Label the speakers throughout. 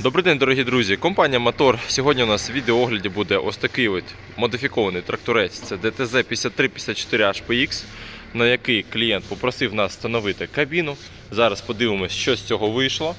Speaker 1: Добрий день, дорогі друзі. Компанія Мотор. Сьогодні у нас в відеоогляді буде ось такий от модифікований тракторець. Це DTZ 5354 HPX, на який клієнт попросив нас встановити кабіну. Зараз подивимось, що з цього вийшло.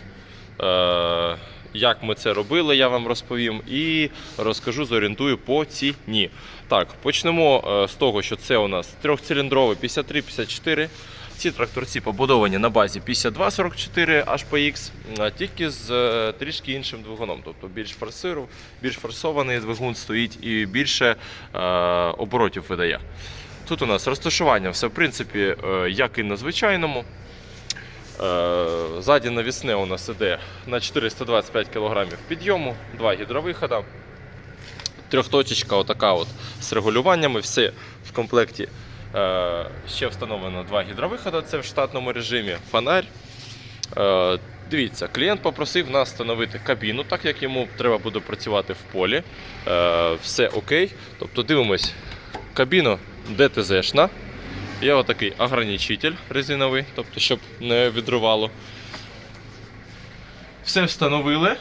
Speaker 1: Е, як ми це робили, я вам розповім і розкажу, зорієнтую по ціні. Так, почнемо е, з того, що це у нас трьохциліндровий 5354. Ці тракторці побудовані на базі 5244 HPX, тільки з е, трішки іншим двигуном. Тобто більш форсиру, більш форсований двигун стоїть і більше е, оборотів видає. Тут у нас розташування все в принципі, е, як і на звичайному. Е, Ззаді навісне у нас іде на 425 кг підйому, два гідровихода, трьохточечка отака от з регулюваннями, все в комплекті. Е, Ще встановлено два гідровиходи, це в штатному режимі, фонарь. Е, Дивіться, клієнт попросив нас встановити кабіну, так як йому треба буде працювати в полі. Е, Все окей. Тобто дивимось, кабіна ДТЗ-шна. Є отакий ограничитель резиновий, тобто, щоб не відривало. Все встановили.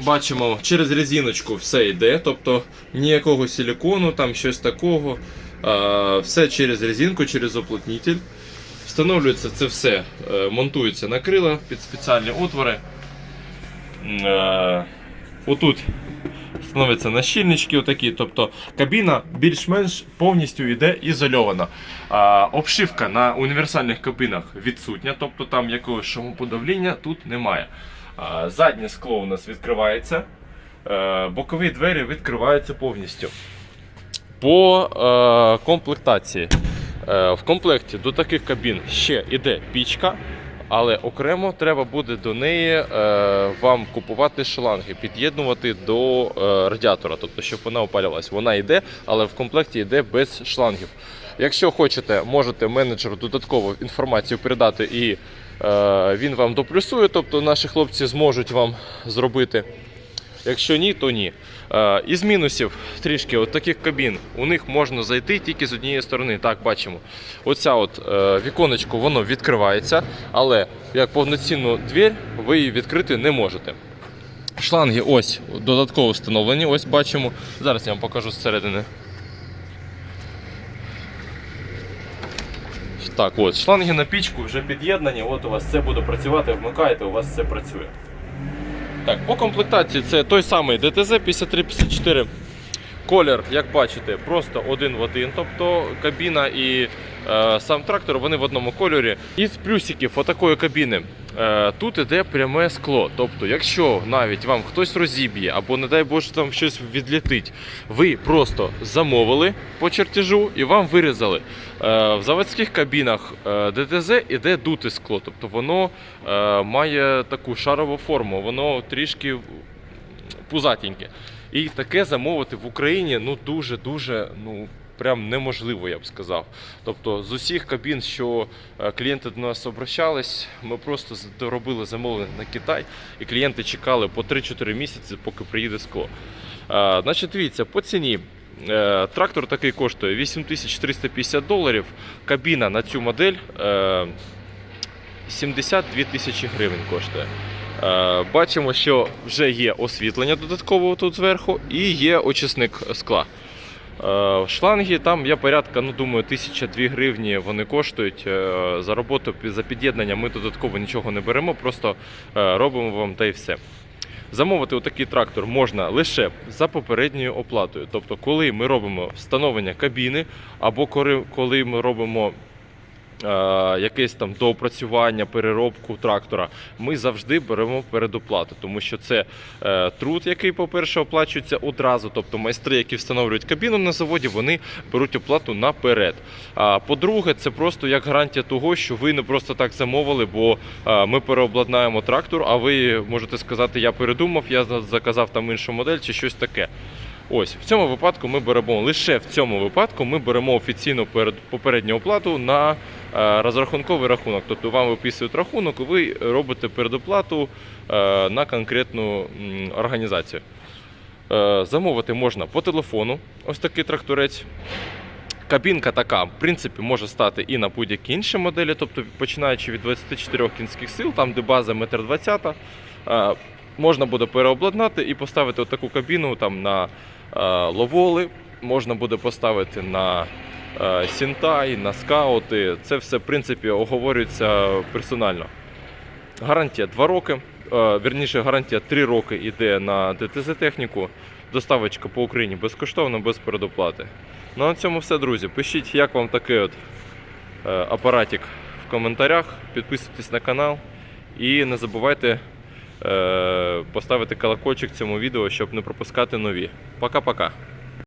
Speaker 1: Бачимо, через резиночку все йде, тобто ніякого силікону, там щось такого. Все через резинку, через оплотнитель. Встановлюється це все, е, монтується на крила під спеціальні отвори. Е, Отут становляться нащільнички, отакі, тобто кабіна більш-менш повністю йде ізольована. Обшивка на універсальних кабінах відсутня, тобто там якогось шумоподавління тут немає. Заднє скло у нас відкривається, е, бокові двері відкриваються повністю. По е, комплектації. Е, в комплекті до таких кабін ще йде пічка, але окремо треба буде до неї е, вам купувати шланги, під'єднувати до е, радіатора, тобто щоб вона опалювалась. Вона йде, але в комплекті йде без шлангів. Якщо хочете, можете менеджеру додаткову інформацію передати і е, він вам доплюсує, тобто наші хлопці зможуть вам зробити. Якщо ні, то ні. Е, із мінусів трішки от таких кабін у них можна зайти тільки з однієї сторони. Так, бачимо. Оця от е, віконечко воно відкривається, але як повноцінну двір ви її відкрити не можете. Шланги ось додатково встановлені, ось бачимо. Зараз я вам покажу зсередини. Так, от, шланги на пічку вже під'єднані, от у вас все буде працювати, вмикаєте, у вас все працює. Так, по комплектації це той самий DTZ 5354. Колір, як бачите, просто один в один. Тобто кабіна і е, сам трактор вони в одному кольорі. Із плюсиків отакої кабіни тут іде пряме скло. Тобто, якщо навіть вам хтось розіб'є або, не дай Боже, там щось відлетить, ви просто замовили по чертежу і вам вирізали. Е, в заводських кабінах е, ДТЗ іде дуте скло, тобто воно е, має таку шарову форму, воно трішки пузатеньке. І таке замовити в Україні ну дуже-дуже ну, прям неможливо, я б сказав. Тобто з усіх кабін, що е, клієнти до нас обращались, ми просто робили замовлення на Китай, і клієнти чекали по 3-4 місяці, поки приїде скло. Е, Значить, дивіться, по ціні. Е, Трактор такий коштує 8350 доларів. Кабіна на цю модель е, 72 тисячі гривень коштує. Бачимо, що вже є освітлення додатково тут зверху і є очисник скла. Е, Шланги там я порядка, ну думаю, 1002 гривні вони коштують. Е, За роботу за під'єднання ми додатково нічого не беремо, просто е, робимо вам та й все. Замовити отакий трактор можна лише за попередньою оплатою. Тобто, коли ми робимо встановлення кабіни, або коли- ми робимо якесь там доопрацювання, переробку трактора, ми завжди беремо передоплату, тому що це е, труд, який, по-перше, оплачується одразу. Тобто майстри, які встановлюють кабіну на заводі, вони беруть оплату наперед. А по-друге, це просто як гарантія того, що ви не просто так замовили, бо е, ми переобладнаємо трактор, а ви можете сказати, я передумав, я заказав там іншу модель чи щось таке. Ось в цьому випадку ми беремо лише в цьому випадку ми беремо офіційну перед попередню оплату на е, розрахунковий рахунок. Тобто вам виписують рахунок, і ви робите передоплату е, на конкретну організацію. Е, Замовити можна по телефону, ось такий тракторець. Кабінка така, в принципі, може стати і на будь-які інші моделі, тобто починаючи від 24 кінських сил, там де база 1,20 м, е, можна буде переобладнати і поставити таку кабіну там на е, ловоли, можна буде поставити на е, сінтай, на скаути. Це все, в принципі, оговорюється персонально. Гарантія 2 роки, е, вірніше, гарантія 3 роки йде на ДТЗ-техніку. Доставочка по Україні безкоштовно, без передоплати. Ну а на цьому все, друзі. Пишіть, як вам такий от е, апаратик в коментарях. Підписуйтесь на канал і не забувайте е, поставити колокольчик цьому відео, щоб не пропускати нові. Пока-пока.